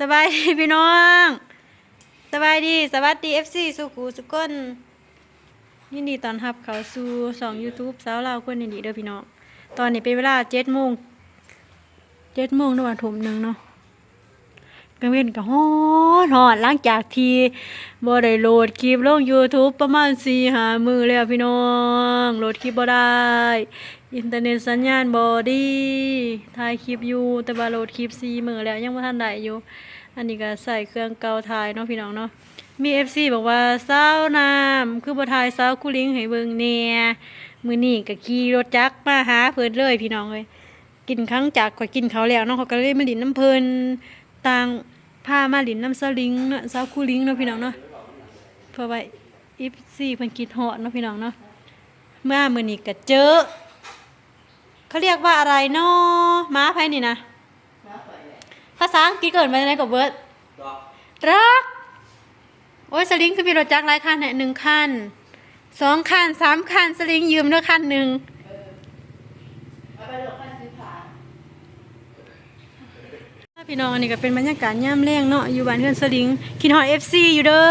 สบายดีพี่น้อง สบายดีสวัสดี FC สุขูสุกนยินดีตอนรับเขาสู่สอง YouTube สาวเลาคนยินดีเด้อพี่น้อง ตอนนี้เป็นเวลาเจ็ดโมงเจ็ดโมงนวันทุ่มหนึ่งเนาะกลางเว้นก็ฮอดฮอดหลังจากที่บ่ได้โหลดคลิปลง YouTube ประมาณ4 5มื้อแล้วพี่น้อง โหลดคลิปบ่ได้ อินเทอร์เน็ตสัญญาณบ่ดีถ่ายคลิปอยู่แต่ว่าโหลดคลิป4มื้อแล้วยังบ่ทันได้อยู่ อันนี้ก็ใส่เครื่องเกาถ่ายเนาะพี่น้องเนาะมี FC บอกว่าสาน้ำคือบ่ถ่ายสาคูลิงให้เบิงแหน่มื้อนี้ก็ขี่รถจักรมาหาเพิ่นเลยพี่น้องเอ้ยกินครั้งจากข่อยกินเขาแล้วเนาะเขาก็เลยมาลินน้ำเพลินต่างพามาลินน้ำสลิงเนาะสาวคูลิงเนาะพี่น้องเนาะเพราะว่า FC เพิ่นคิดฮอดเนาะพี่น้องเนาะเมื่อมือนี้ก็เจอ เขาเรียกว่าอะไรเนาะม้าไผนี่นะภาษาอังกฤษเกิดมาจากไหนก็เบิดดอกรักโอ้ยสลิงคือมีรถจักรหลายคันเนี่ยหนึ่งคันสองคันสามคันสลิงยืมด้วยคันหนึ่งพี่น้องอันนี้ก็เป็นบรรยากาศย่ำแรงเนาะอยู่บ้านเพื่อนสลิงคิดฮอดเอฟซีอยู่เด้อ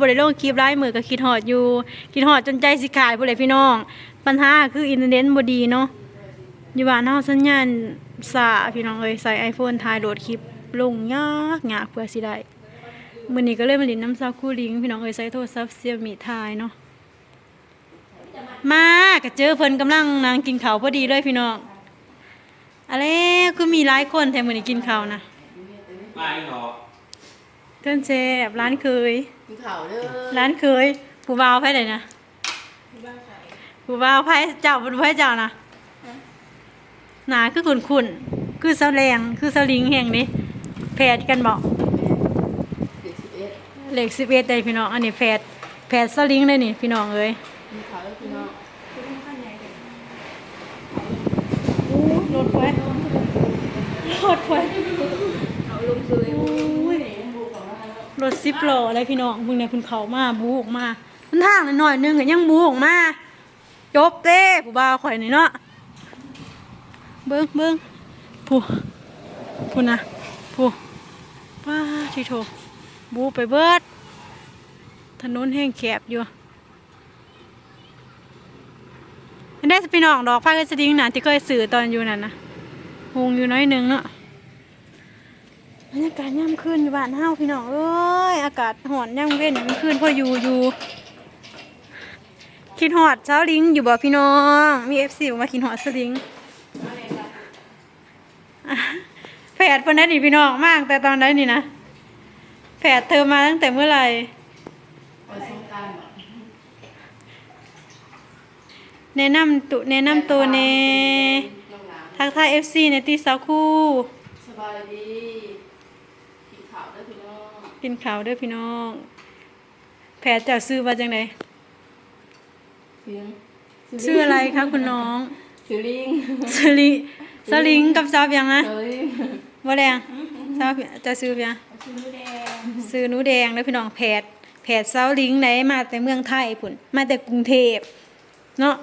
บริโลงคลิปไลายมือก็คิดฮอดอยู่คิดฮอดจนใจสิขาดพวกเลยพี่น้อง ปัญหาคืออินเทอร์เน็ตบดีเนาะ อยู่บ้านเฮาสัญญาณสาพี่น้องเอ้ยใส่ iPhone ถ่ายโหลดคลิปลงยากยากเพื่อสิได้มื้อนี้ก็เลยมาลินน้ำซาวคู่ลิงพี่น้องเอ้ยใช้โทรศัพท์เสียมีทายเนาะมาก็เจอเพิ่นกำลังนางกินข้าวพอดีเลยพี่น้องอะไรคือมีหลายคนแถมมื้อนี้กินข้าวนะมาอีกเหรอเพิ่นแซ่บร้านเคย กินข้าวเด้อร้านเคย ผู้บ่าวไผได้นะผู้บ่าวไผเจ้าบ่รู้ไผเจ้านะ หนาคือขุ่นๆคือเสาแรงคือสลิงแห่งนี้แพดกันบ่เด็กสิบเอ็ดเลข11ได้พี่น้องอันนี้แพดแพดสลิงเลยนี่พี่น้องเอ้ยกินข้าวแล้วพี่น้องรถไฟรถไฟเอาลงซื้อรถซิปโลอะไรพี่น้องมึงเนี่ยคุณเขามาบูออกมามันทางหน่อยๆนึงก็ยังบูออกมาจบเต้ผู้บ่าวข่อยนี่เนาะ เบิ้งเบิ้งผู้ผู้นะผู้ป้าที่โถบูไปเบิด ถนนแห้งแคบอยู่ได้สิพี่น้องดอกไฟก็จะดิ้งหนะที่เคยสื่อตอนอยู่นั่นนะหงอยู่น้อยหนึงเนาะบรรยากาศย่ำคืนอยู่บ้านเฮาพี่น้องเอ้ยอากาศหอนย่ำเว้นย่ำคืนพออยู่อยู่คิดหอดเช้าลิงอยู่บ่พี่น้องมีเอฟซีบอกมาคิดหอดสลิงอะ แฝดคนนั้นนี่พี่น้องมาก แต่ตอนนั้นนี่นะแฝดเธอมาตั้งแต่เมื่อไหร่ไปสงกรารบ่แนะนำตุแนะนำตัวเนน้องหลานทักทายเอฟซีในตีสาวคู่สบายดีกินข้าวเด้อพี่น้องกินข้าวเด้อพี่น้องแฝดเจ้าซื้อมาจังไดเสียงชื่ออะไรคะคุณน้องชื่อลิงสลิสลิงกับซาบยังนะ เฮ้ยว่าแดงซาบจะซื้อยังชื่อหนูแดงซื้อหนูแดงแล้วพี่น้องแผดแผดเซาลิงไหนมาแต่เมืองไทยพุ่นมาแต่กรุงเทพเนาะ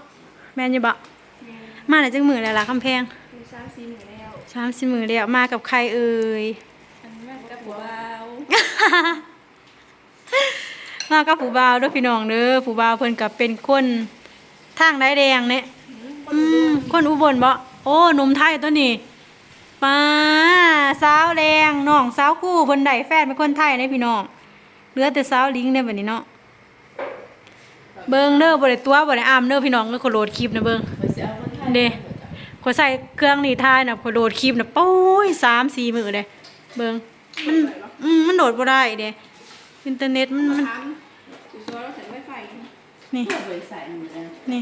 แม่นอยู่บ่มาแต่จังมือแล้วล่ะคำแพงคือสามสี่หมื่นแล้วสามสิมือแล้วมากับใครเอ่ยอันนี้มากับผัวบ่าวมากับผู้บ่าวเด้วยพี่น้องเด้อผู้บ่าวเพิ่นก็เป็นคนทางได้แดงเนี่ยอืมคนอุบลบ่โอ้หนุ่มไทยตัวนี้ ป้าสาวแดงน้องสาวคู่เพิ่นได้แฟนเป็นคนไทยเด้พี่น้องเหลือแต่สาวลิงเด้อบัดนี้เนาะเบิ่งเด้อบ่ได้ตัวบ่ได้อามเด้อพี่น้องก็ขอโหลดคลิปนะเบิ่งไปเสียคนไทยเด้ขอยใส่เครื่องนี่ทายน่ะขอยโหลดคลิปน่ะโอ้ย3 4มื้อเด้เบิ่งมันอืมมันโหลดบ่ได้เด้อินเทอร์เน็ตมันมันอยู่ซอยเราใส่ไวไฟนี่เพื่อไปใส่หมือนะนี่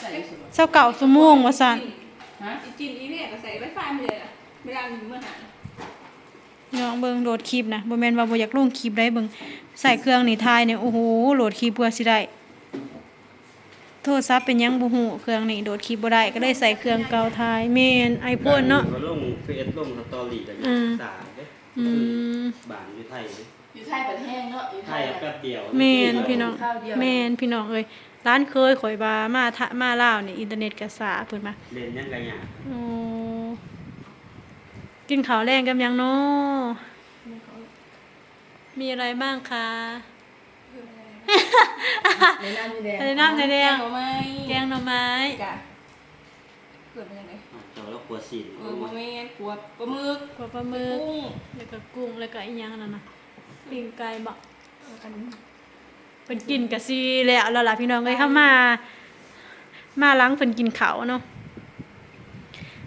ใส่สมเจ้าเก่าสมงว่าซั่นฮะอีจินอีเนี่ยก็ใส่ไว้ไฟมาเลยอะ เวลาอยู่เมื่อหาน้องเบิ่งโหลดคลิปนะบ่แม่นว่าบ่อยากลงคลิปได้เบิ่งใส่เครื่องนี่ทายเนี่ยโอ้โหโหลดคลิปเพื่อสิได้โทรศัพท์เป็นหยังบ่ฮู้เครื่องนี่โหลดคลิปบ่ได้ก็เลยใส่เครื่องเก่าทายแม่น iPhone เนาะก็ลงเฟซลงสตอรี่กันอืมสามเด้อืมบ้านอยู่ไทยเด้อยู่ไทยเปิดแห้งเนาะอยู่ไทไทยยแป๊บเดียวแม่นพี่น้องข้าวเดียวแม่นพี่น้องเอ้ยร้านเคยข่อยว่ามาทะมาลาวนี่อินเทอร์เน็ตก็สาเพิ่นมาเล่นยังไงอะโอ้ กินข้าวแรงกันยังเนาะมันเขามีอะไรบ้างคะในน้ำในแดงในน้ำในแดงเอาไหมแกงหน่อไม้จ้ะเกิดเป็นยังไงเจ้าแล้วกลัวสินเออโมเมนต์ขวบปลาหมึกกว่าปลาหมึกกุ้งแล้วก็กุ้งแล้วก็อีหยังนั่นน่ะปิ้งไก่บะแล้วกันเป็นกินกะซีแล้วแล้วล่ะพี่น้องเอ้ยเข้ามา มาล้างเพิ่นกินเขาวเนาะ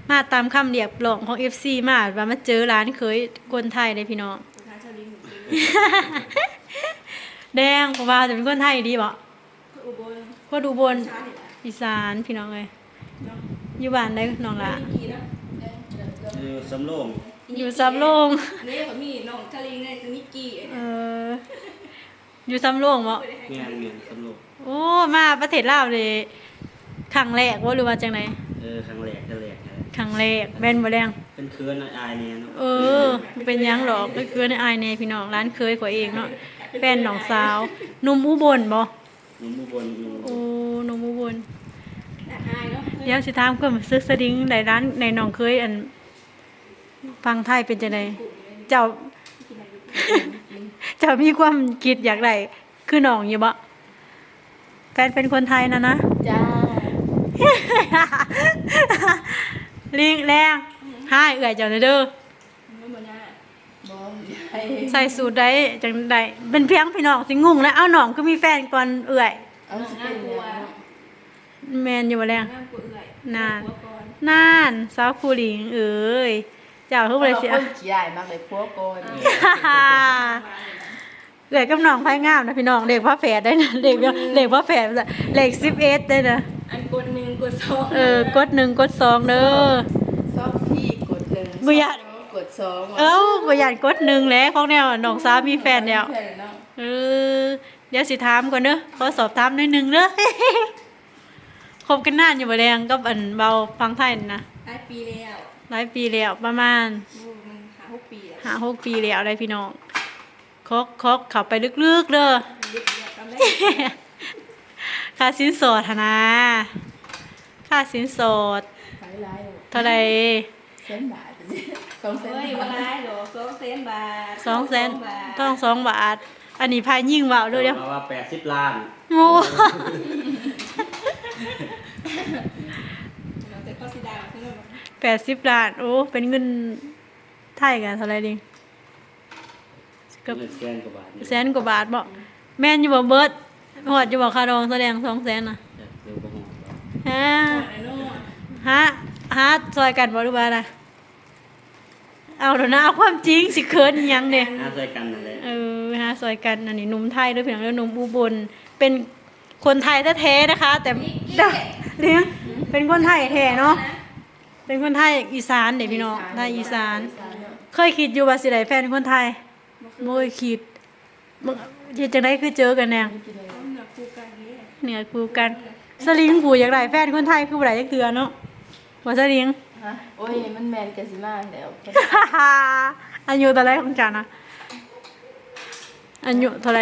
มาตามคำเรียกร้องของ FC มาว่ามาเจอร้านเคยคนไทยเลยพี่น้องสุดท้ายชาวลิงหมูกินแดงเพราะว่าจะเป็นคนไทยดีบ่อุบลคนอุบลชาติละอีสานพี่น้องเอ้ยเนาะอยู่บ้านได้น้องละไม่กี่นะเออเดี๋ยวเดี๋ยวคือสำโรงอยู่สำโรงนี่เขามีน้องชาลิงเนี่ยคือนิกกี้เอออยู่สำโรงบ่ เมียนเมียนสำโรงโอ้ มาประเทศลาวเลยครั้งแรกบ่หรือว่าจังไดเออครั้งแรกครั้งแรกนะ ครั้งแรกแม่นบ่แดงเป็นเคือนอายเนี่ยเนาะเออเป็นหยังหรอกก็คือในอายในพี่น้องร้านเคยกว่าเองเนาะแฟนน้องสาวหนุ่มอุบลบ่หนุ่มอุบลหนุ่มอุบโอ้ลหนุ่มอุบลน่าอายเนาะเดี๋ยวสิถามเพิ่นซื้อสดิ้งในร้านในน้องเคยอันฟังไทยเป็นจังไดเจ้า เจ้ามีความคิดอยากได้คือน้องอยู่บ่แฟนเป็นคนไทยนะนะจ้า ลิงแรงให้เอื่อยเจ้าเด้อไม่เหมือนน่ะบอมใส่สูตรได้จังไดเป็นเพียงพี่น้องสิงงแล้วเอ้าน้องคือมีแฟนก่อนเอื่อยเอาสิเป็นกลัวแมนอยู่บ่แรงน้ำกลัวเอื่อยน่ากลัวก่อนน่านสาวคูหลิงเอ้ยเจ้าคือบ่ได้สิเอาอะคนขี้ใหญ่มากเลยพวกโกนเอื่อยกับน้องไผงามนะพี่น้องเด็กพระแฝดได้นะเด็กเดียวเด็กพระแฝดเลข11ได้นะ อันกดหนึ่งกดสองเออกดหนึ่งกดสองเด้อซอกพี่กดหนึ่งบ่อยากกดสองเอ้าบ่อยากกดหนึ่งแล้วของแนวน้องสาวมีแฟนแล้วแค่นั้นเนาะเออเดี๋ยวสิถามก่อนเด้อขอสอบถามหนิดนึงเด้อคบกันนานอยู่บ่แดงกับอันเบาฟังไทยน่ะหลายปีแล้วหลายปีแล้วประมาณโอ้มันหาหกปีแล้วห้าหกปีแล้วได้พี่น้องคอกคอกเข้าไปลึกๆเด้อ ค่าสินสอดหนนะค่าสินสอดขายไรเท่าใดเส้นบาทสองเส้นเฮ้ยบาวันทไรหรอสองแสนบาทสองแสนบาทต้องสองบาท อันนี้พายยิ่งเบาเด้อเดี๋ยวเราว่าแปดสิบล้านโง่เราจะเข้าสีดาวใช่ไหมแปดสิบล้าน โอ้ เป็นเงินไทยกันเท่าไหรดิกับเงินแสนกว่าบาทนี่แสนกว่าบาทบ่แม่นอยู่บ่เบิด หอดอยู่บ่ค่าดองแสดงสองแสนน่ะเดี๋ยวบ่ฮู้ฮะไอ้โน่ฮะฮะซอยกันบ่รู้บ่าน่ะเอาเถอะนะเอาความจริงสิเคินอิหยังเนี่ยน่าใส่กันนั่นแหละเออฮะซอยกันอันนี้หนุ่มไทยด้วยเพียงแล้วหนุ่มอุบลเป็นคนไทยแท้ๆนะคะ แต่เลี้ยงเป็นคนไทยแท้เนาะเป็นคนไทยอีสานเด็พี่น้องไทยอีสาน เคยคิดอยู่ว่าสิได้แฟนคนไทยบ่เคยคิดมึงเฮ็ดจังได๋คือเจอกันแนงเอาหนักคู่กันนี่ เหนือคู่กันสลิงผู้อยากได้แฟนคนไทยคือบ่ได้จักเทื่อเนาะบ่สลิง ฮะโอ้ย มันแมนกันสิมากแล้วอายุเท่าไหรของจันนะอายุเท่าไหร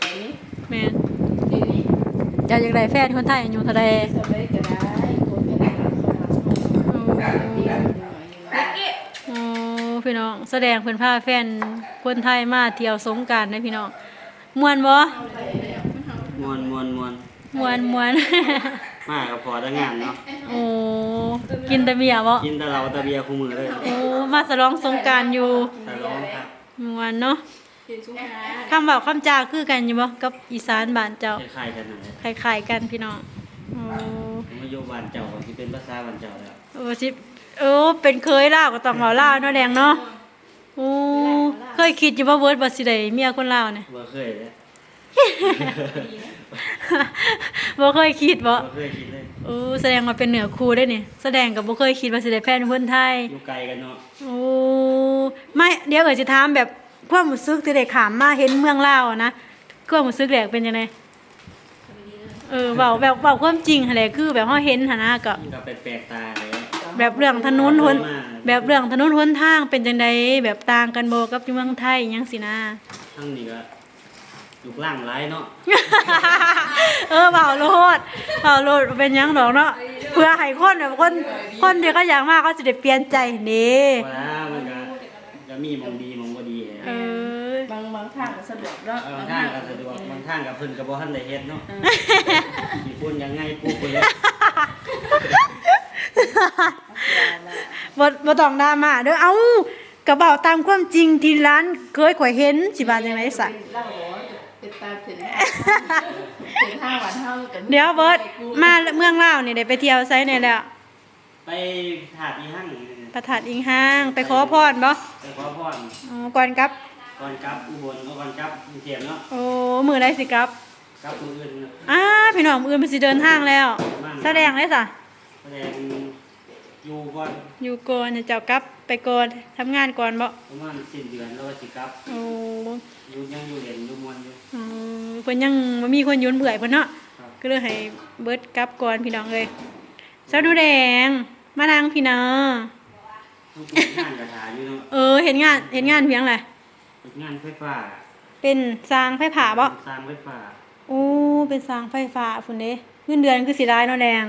ไอ้นี่แม่นเดี๋ยวนี้อยากอยากได้แฟนคนไทยอายุเท่าไหรสบายก็ได้คนไม่ได้รับเขามาดีหน่อยหน่อยนิกกี้โอ้พี่น้องแสดงเพิ่นพาแฟนคนไทยมาเที่ยวสงกรารนะพี่น้องม่วนบ่ มวนมวนมวนม่วนม่วนมาก็พอได้งานเนาะโอ้กินแต่เบียร์บ่กินแต่เราแต่เบียร์คู่มือเลยโอ้มาฉลองสงกรารอยู่แต่ร้องครับม่วนเนาะเห็นชุกนาคำเว้าคำจาคือกันอยู่บ่กับอีสานบ้านเจ้าคล้ายๆกันนั่นแหละคล้ายๆกันพี่น้องโอ้ผมมาอยู่บ้านเจ้าก็ที่เป็นภาษาบ้านเจ้าแล้วโอ้สิโอ้เป็นเคยลาวก็ต้องเว้าลาวเนาะแดงเนาะโอ้เคยคิดอยู่ว่าเวิร์ดบัสิได้เมียคนลาวเนี่ยบ่เคยเลย บ่เคยคิดบ่บ่เคยคิดเลยโอ้แสดงว่าเป็นเหนือครูได้นี่แสดงกับบ่เคยคิดว่าสิได้แฟนคนไทยอยู่ไกลกันเนาะโอ้ไม่เดี๋ยวเอ๋ยสิถามแบบความรู้สึกที่ได้ขามมาเห็นเมืองลาวอะนะความรู้สึกแรกเป็นจังไดเออเว้าแบบเว้าความจริงหั่นแหละคือแบบเฮาเห็นหั่นนะก็ก็แปลกๆตาเลยแบบเรื่องถนนหนแบบเรื่องถนนหนทางเป็นจังไดแบบต่างกันบ่กับอยู่เมืองไทยอิหยังสินะทั้งนี้ก็ ลูกล่างหลายเนาะเออเบาโลดเบาโลดเป็นหยังดอกเนาะเพื่อให้คนแบบคนคนที่เขาอยากมากเขาจะได้เปลี่ยนใจนี่ว่ามันก็ก็มีหมองดีหมองบ่ดีแหละเออ บางบางทางก็สะดวกเนาะบางทางก็สะดวกบางทางก็เพิ่นก็บ่ทันได้เฮ็ดเนาะสิพูดยังไงปลูกไปแล้วบ่บ่ต้องดราม่าเด้อเอ้ากระเป๋าตามความจริงที่ร้านเคยข่อยเห็นสิว่าจังได๋ซะ เล่าบอกว่าเป็นตาถึงถึงห้าวันเท่ากันเดี๋ยวเบิร์ดมาเมืองลาวนี่ได้ไปเที่ยวไสเนี่ยแล้วไปถาดอีหั่งประทัดอิงห้าง ไปขอพรบ่ไปขอพรอ๋อก่อนกลับก่อนกลับอุบลก่อนกลับกรุงเทพเนาะโอ้มื้อใดสิกลับกลับมื้ออื่นเนาะอ้าพี่น้องมื้ออื่นมันสิเดินทางแล้ว แสดงเลยจ้ะแสดง อยู่ก่อนอยู่ก่อนให้เจ้ากลับไปก่อนทำงานก่อนบ่ประมาณสิ้นเดือนแล้วก็สิกลับโอ้อยู่ยังอยู่เรียนอยู่มวนอยู่อืมเพิ่นยังบ่มีคนยุ่นเบื่อเพิ่นเนาะครับก็เลยให้เบิดกลับก่อนพี่น้องเอ้ยเจ้าหนูแดงมานั่งพี่น้องต้องกินงานกระถาอยู่เนาะเออเห็นงานเห็นงานเพียงไรเฮ็ดงานไฟฟ้า เป็นสร้างไฟผ่าบ่สร้างไฟฟ้าโอ้เป็นสร้างไฟฟ้าพุ่นเด้เงินเดือนคือสิได้เนาะแดง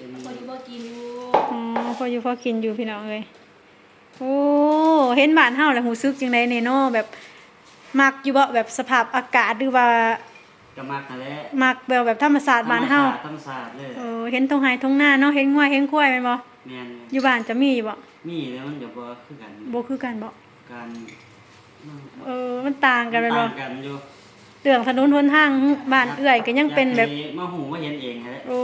เป็นพออยู่บ่กินอยู่อ๋อพออยู่พอกินอยู่พี่น้องเอ้ยโอ้เห็นบ้านเฮาแล้วรู้สึกจังไดแน่เนาะแบบมักอยู่บ่แบบสภาพอากาศหรือว่ากระมักนั่นแหละมักแบบแบบธรรมศาสตร์บ้านเฮาธรรมศาสตร์เลยเออเห็นตรงไห้ตรงหน้าเนาะเห็นงัวเห็นควายแม่นบ่แม่นอยู่บ้านจะมีอยู่บ่มีแล้วมันเดี๋ยวบ่คือกันบ่คือกันบ่การเออมันต่างกันแม่นบ่ต่างกันอยู่เรื่องถนนหนทางบ้านเอื้อยก็ยังเป็นแบบอยากให้มาหูมาเห็นเองแหละโอ้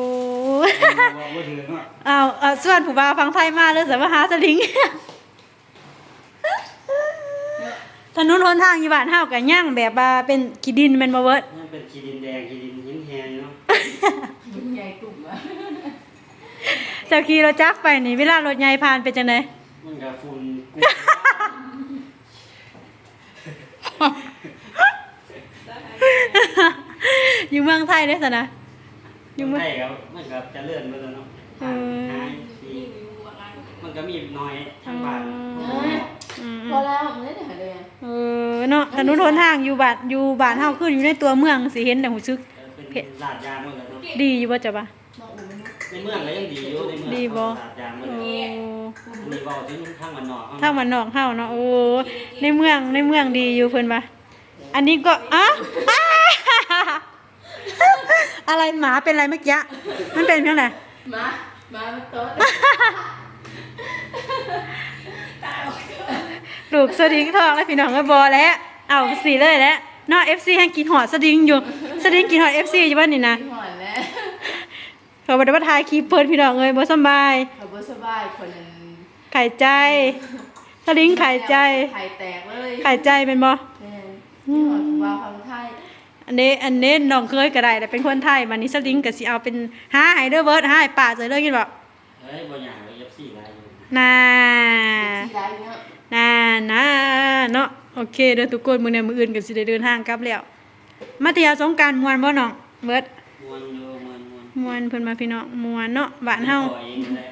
บอกว่าถือเนาะเอาเอาส่วนผู้บ่าวฟังไทยมาเลยสมาหาสลิง ถนนหนทางอยู่บ้านเฮาก็ย่างแบบว่าเป็นขี้ดินแม่นบ่เบิดนี่เป็นขีดินแดงขีดินหินแหงเนาะยิ่งใหญ่กลุ่มอะเจ้าขี่รถจักรไปนี่เวลารถใหญ่ผ่านเป็นจังไดมันก็ฝุ่นกุอยู่เมืองไทยเด้อซั่นนะ อยู่เมืองใช่ครับมันก็จะเลื่อนไปแล้วเนาะเออหายดีอยู่อยู่ว่างั้นมันก็มีน้อยทางบ้านอืมพอแล้วไม่ได้หาเลยเออเนาะถนนหนทางอยู่บ้านอยู่บ้านเฮาคืออยู่ในตัวเมืองสิเห็นแต่หูซึก เออเป็นลาดยางหมดเลยเนาะดีอยู่บ่จ้ะบ่ะ น้องอุ่นในเมืองก็ยังดีอยู่ในเมืองดีบ่ ลาดยางหมดโอ้เลยมีเว้าถึงทางวันนอกทางมันนอกเฮาเนาะโอ้ในเมืองในเมืองดีอยู่เพิ่นบ่ะอันนี้ก็อะอ่า อะไรหมาเป็นอะไรเมื่อกี้มันเป็นเพียงไหนมามาเป็นโต๊ะลูกสดิงทองแล้วพี่น้องก็บอแล้วเอาสีเลยแล้วเนอ FC ให้กินหอดสดิงอยู่สดิงกินหอด FC อยู่บ้านนี่นะหอนแล้วเขาบอกว่าถ่ายคลิปเปิดพี่น้องเอ้ยบ่สำบายเขาบ่สบายคนนึงไข่ใจสดิงไข่ใจไข่แตกเลยไข่ใจเป็นบ่แม่ที่หอนว่าฟังไทย อันนี้อันนี้น้องเคยก็ได้แต่เป็นคนไทยบัดนี้สดิงก็สิเอาเป็นหาให้เด้อเบิดหาให้ป้าเจอเลยกินบ่เฮ้ยบ่อยากเลย FC หลายอยู่น่าสีไรเนาะน่าน่าเนาะโอเคเด้อทุกคนมื้อนี้มื้ออื่นก็สิได้เดินทางกลับแล้วมาเที่ยวสงกรานต์ม่วนบ่น้องเบิดมวนอยู่มวนมวนม่วนเพิ่นมาพี่น้องม่วนเนาะบ้านเฮาขอเองนั่นแหละ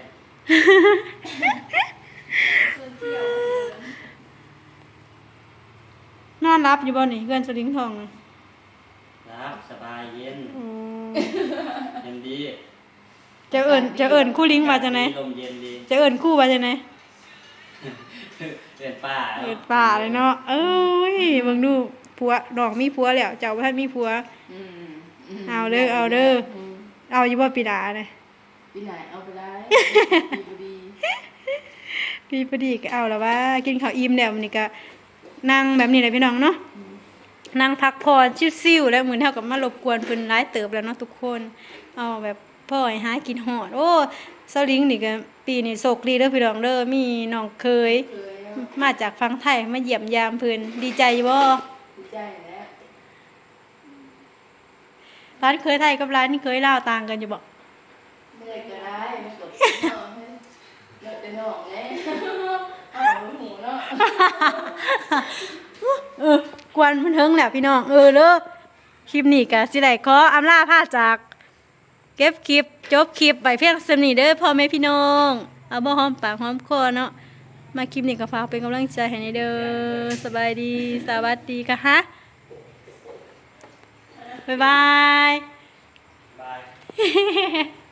นอนรับอยู่บ่นี่เพื่อนสลิงทองน่ะรับสบายเย็น โอ้ เย็นดีจะเอิ้นจะเอิ้นคู่ลิงว่าจังได๋ลมเย็นดีจะเอิ้นคู่ว่าจังได๋เอิ้นป้าเอิ้นป่าเลยเนาะเอ้ยเบิ่งดูผัวดอกมีผัวแล้วเจ้าบ่ทันมีผัวอืมมเอาเด้อเอาเด้อมเอาอยู่บ่ปีดาน่ะปีไหนเอาไปได้ปีดีพี่พอดีก็เอาแล้วว่า กินข้าวอิ่มแล้วมื้อนี้ก็นั่งแบบนี้แหละพี่น้องเนาะ นั่งพักผ่อนชิวๆแล้วมื้อนี้เฮาก็มารบกวนเพิ่นหลายเติบแล้วเนาะทุกคนเอาแบบพ่อให้หากินฮอด โอ้สลิงนี่ก็ปีนี้โชคดีเด้อพี่น้องเด้อมีน้องเคยเคยแล้วมาจากฟังไทยมาเยี่ยมยามเพิ่นดีใจบ่ดีใจแล้วร้านเคยไทยกับร้านนี่เคยลาวต่างกันอยู่บ่ไม่ได้ก็ได้มันกับน้องให้เลิกแต่น้องแน่เอาหูเนาะเออ กวนเพิ่นเฮิงแล้วพี่น้องเออเด้อคลิปนี้ก็สิได้ขออำลาพาจาก เก็บคลิปจบคลิปไปเพียงสำนีเด้อพ่อแม่พี่น้องเอาบ่หอมปากหอมคอเนาะมาคลิปนี้ก็ฝากเป็นกำลังใจให้ในเด้อสบายดีสวัสดีค่ะฮะบ๊ายบายบาย